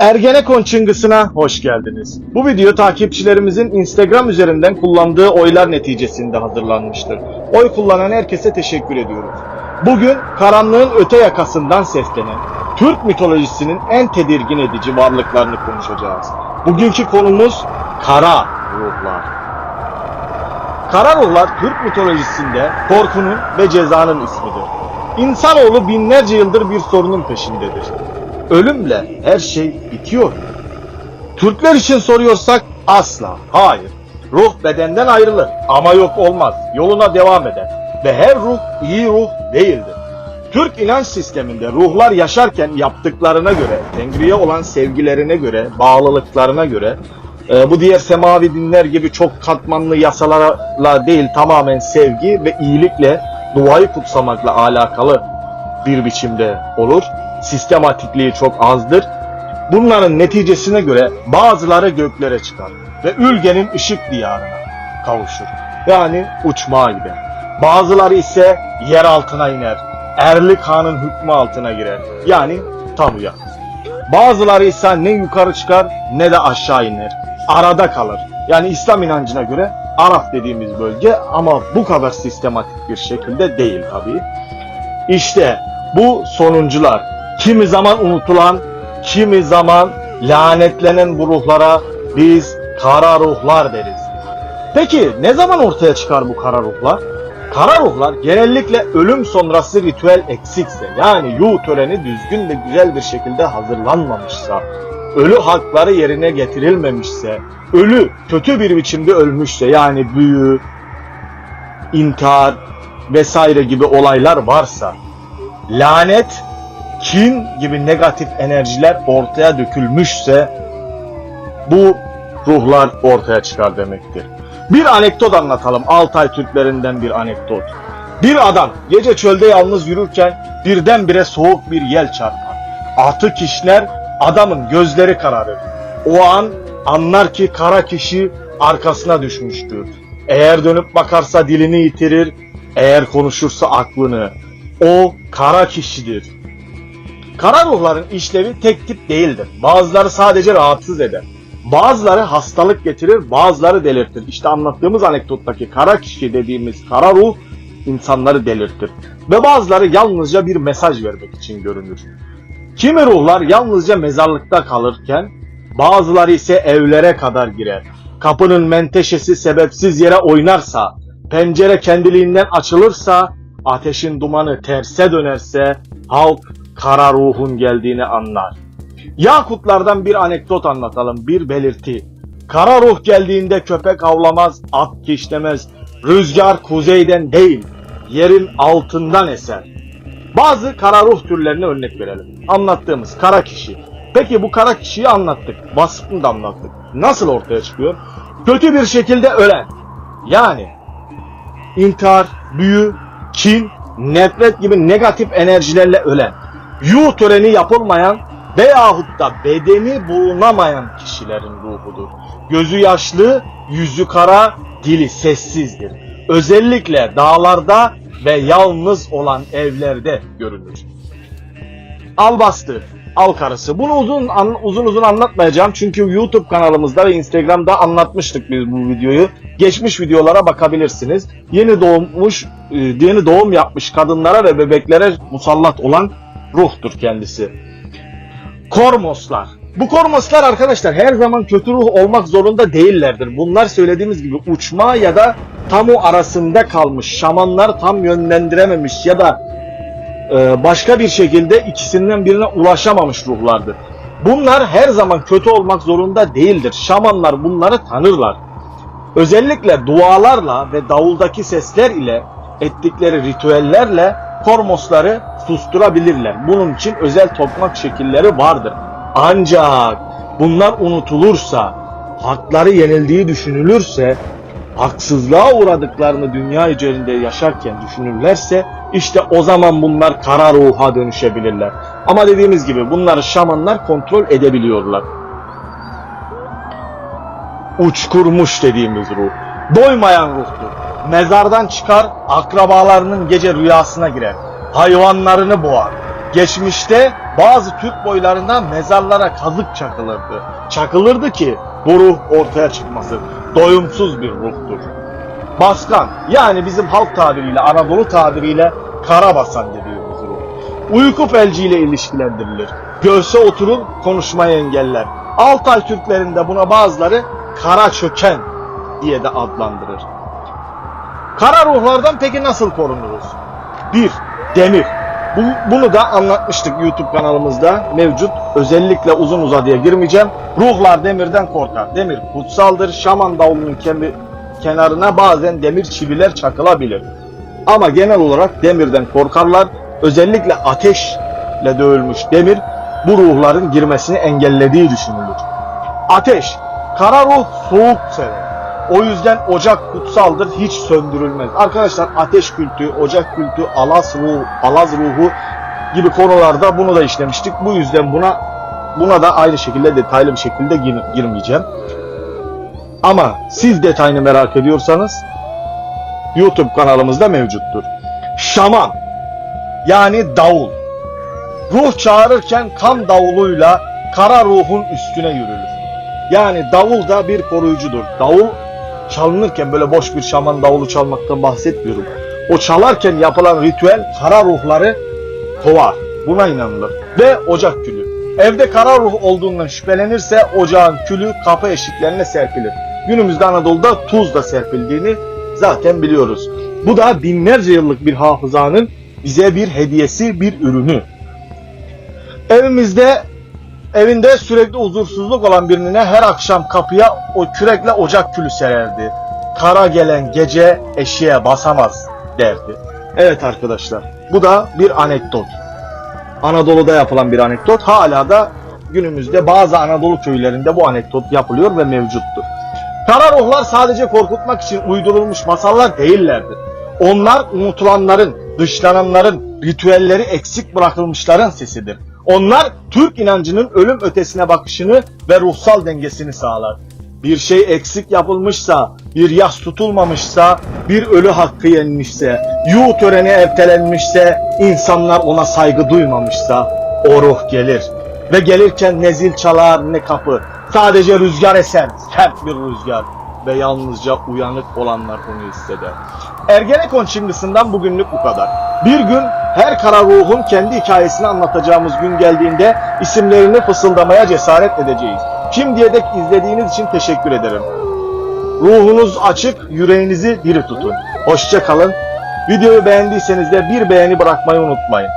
Ergenekon çıngısına hoş geldiniz. Bu video takipçilerimizin Instagram üzerinden kullandığı oylar neticesinde hazırlanmıştır. Oy kullanan herkese teşekkür ediyoruz. Bugün karanlığın öte yakasından seslenen Türk mitolojisinin en tedirgin edici varlıklarını konuşacağız. Bugünkü konumuz kara ruhlar. Kara ruhlar Türk mitolojisinde korkunun ve cezanın ismidir. İnsanoğlu binlerce yıldır bir sorunun peşindedir. Ölümle her şey bitiyor. Türkler için soruyorsak asla, hayır. Ruh bedenden ayrılır ama yok olmaz. Yoluna devam eder. Ve her ruh iyi ruh değildir. Türk inanç sisteminde ruhlar yaşarken yaptıklarına göre, Tengri'ye olan sevgilerine göre, bağlılıklarına göre, e, bu diğer semavi dinler gibi çok katmanlı yasalarla değil tamamen sevgi ve iyilikle duayı kutsamakla alakalı bir biçimde olur. Sistematikliği çok azdır. Bunların neticesine göre bazıları göklere çıkar ve ülgenin ışık diyarına kavuşur. Yani uçmağa gider. Bazıları ise yer altına iner. Erlik Han'ın hükmü altına girer. Yani tabuya. Bazıları ise ne yukarı çıkar ne de aşağı iner. Arada kalır. Yani İslam inancına göre Araf dediğimiz bölge ama bu kadar sistematik bir şekilde değil tabii. İşte bu sonuncular kimi zaman unutulan, kimi zaman lanetlenen bu ruhlara biz kara ruhlar deriz. Peki ne zaman ortaya çıkar bu kara ruhlar? Kara ruhlar genellikle ölüm sonrası ritüel eksikse yani yu töreni düzgün ve güzel bir şekilde hazırlanmamışsa, ölü hakları yerine getirilmemişse, ölü kötü bir biçimde ölmüşse yani büyü, intihar vesaire gibi olaylar varsa, lanet, kin gibi negatif enerjiler ortaya dökülmüşse bu ruhlar ortaya çıkar demektir. Bir anekdot anlatalım. Altay Türklerinden bir anekdot. Bir adam gece çölde yalnız yürürken birdenbire soğuk bir yel çarpar. Atı kişner, adamın gözleri kararır. O an anlar ki kara kişi arkasına düşmüştür. Eğer dönüp bakarsa dilini yitirir, eğer konuşursa aklını. O kara kişidir. Kara ruhların işlevi tek tip değildir. Bazıları sadece rahatsız eder. Bazıları hastalık getirir, bazıları delirtir. İşte anlattığımız anekdottaki kara kişi dediğimiz kara ruh insanları delirtir. Ve bazıları yalnızca bir mesaj vermek için görünür. Kimi ruhlar yalnızca mezarlıkta kalırken bazıları ise evlere kadar girer. Kapının menteşesi sebepsiz yere oynarsa, pencere kendiliğinden açılırsa, ateşin dumanı terse dönerse halk kara ruhun geldiğini anlar. Yakutlardan bir anekdot anlatalım, bir belirti. Kara ruh geldiğinde köpek avlamaz, at kişnemez. Rüzgar kuzeyden değil, yerin altından eser. Bazı kara ruh türlerine örnek verelim. Anlattığımız kara kişi. Peki bu kara kişiyi anlattık. Vasfını da anlattık. Nasıl ortaya çıkıyor? Kötü bir şekilde ölen. Yani intihar, büyü, kin, nefret gibi negatif enerjilerle ölen. Yu töreni yapılmayan veyahut da bedeni bulunamayan kişilerin ruhudur. Gözü yaşlı, yüzü kara, dili sessizdir. Özellikle dağlarda ve yalnız olan evlerde görülür. Al bastı, al karısı. Bunu uzun an- uzun uzun anlatmayacağım çünkü YouTube kanalımızda ve Instagram'da anlatmıştık biz bu videoyu. Geçmiş videolara bakabilirsiniz. Yeni doğmuş, e, yeni doğum yapmış kadınlara ve bebeklere musallat olan ruhtur kendisi. Kormoslar. Bu kormoslar arkadaşlar her zaman kötü ruh olmak zorunda değillerdir. Bunlar söylediğimiz gibi uçma ya da tamu arasında kalmış, şamanlar tam yönlendirememiş ya da başka bir şekilde ikisinden birine ulaşamamış ruhlardır. Bunlar her zaman kötü olmak zorunda değildir. Şamanlar bunları tanırlar. Özellikle dualarla ve davuldaki sesler ile ettikleri ritüellerle kormosları susturabilirler. Bunun için özel tokmak şekilleri vardır. Ancak bunlar unutulursa, hakları yenildiği düşünülürse, haksızlığa uğradıklarını dünya üzerinde yaşarken düşünürlerse işte o zaman bunlar kara ruha dönüşebilirler. Ama dediğimiz gibi bunları şamanlar kontrol edebiliyorlar. Uçkurmuş dediğimiz ruh. Doymayan ruhtur. Mezardan çıkar, akrabalarının gece rüyasına girer. Hayvanlarını boğar. geçmişte bazı Türk boylarında mezarlara kazık çakılırdı. Çakılırdı ki bu ruh ortaya çıkmasın. Doyumsuz bir ruhtur. Baskan yani bizim halk tabiriyle Anadolu tabiriyle karabasan dediğimiz ruh. Uyku felciyle ilişkilendirilir. Göğse oturur konuşmayı engeller. Altay Türklerinde buna bazıları kara çöken diye de adlandırır. Kara ruhlardan peki nasıl korunuruz? 1. Demir. Bu, bunu da anlatmıştık YouTube kanalımızda mevcut. Özellikle uzun uzadıya girmeyeceğim. Ruhlar demirden korkar. Demir kutsaldır. Şaman davulunun kemi- kenarına bazen demir çiviler çakılabilir. Ama genel olarak demirden korkarlar. Özellikle ateşle dövülmüş demir bu ruhların girmesini engellediği düşünülür. Ateş. Kara ruh soğuk sever. O yüzden ocak kutsaldır, hiç söndürülmez. Arkadaşlar ateş kültü, ocak kültü, alaz ruhu, alaz ruhu gibi konularda bunu da işlemiştik. Bu yüzden buna buna da aynı şekilde detaylı bir şekilde gir- girmeyeceğim. Ama siz detayını merak ediyorsanız YouTube kanalımızda mevcuttur. Şaman yani davul. Ruh çağırırken kan davuluyla kara ruhun üstüne yürülür. Yani davul da bir koruyucudur. Davul çalınırken böyle boş bir şaman davulu çalmaktan bahsetmiyorum. O çalarken yapılan ritüel kara ruhları kovar. Buna inanılır. Ve ocak külü. Evde kara ruh olduğundan şüphelenirse ocağın külü kapı eşiklerine serpilir. Günümüzde Anadolu'da tuz da serpildiğini zaten biliyoruz. Bu da binlerce yıllık bir hafızanın bize bir hediyesi, bir ürünü. Evimizde Evinde sürekli huzursuzluk olan birine her akşam kapıya o kürekle ocak külü sererdi. Kara gelen gece eşeğe basamaz derdi. Evet arkadaşlar bu da bir anekdot. Anadolu'da yapılan bir anekdot. Hala da günümüzde bazı Anadolu köylerinde bu anekdot yapılıyor ve mevcuttur. Kara ruhlar sadece korkutmak için uydurulmuş masallar değillerdir. Onlar unutulanların, dışlananların, ritüelleri eksik bırakılmışların sesidir. Onlar Türk inancının ölüm ötesine bakışını ve ruhsal dengesini sağlar. Bir şey eksik yapılmışsa, bir yas tutulmamışsa, bir ölü hakkı yenmişse, yuh töreni ertelenmişse, insanlar ona saygı duymamışsa o ruh gelir. Ve gelirken ne zil çalar ne kapı. Sadece rüzgar eser, sert bir rüzgar. Ve yalnızca uyanık olanlar bunu hisseder. Ergenekon çıngısından bugünlük bu kadar. Bir gün her kara ruhun kendi hikayesini anlatacağımız gün geldiğinde isimlerini fısıldamaya cesaret edeceğiz. Şimdiye dek izlediğiniz için teşekkür ederim. Ruhunuz açık, yüreğinizi diri tutun. Hoşça kalın. Videoyu beğendiyseniz de bir beğeni bırakmayı unutmayın.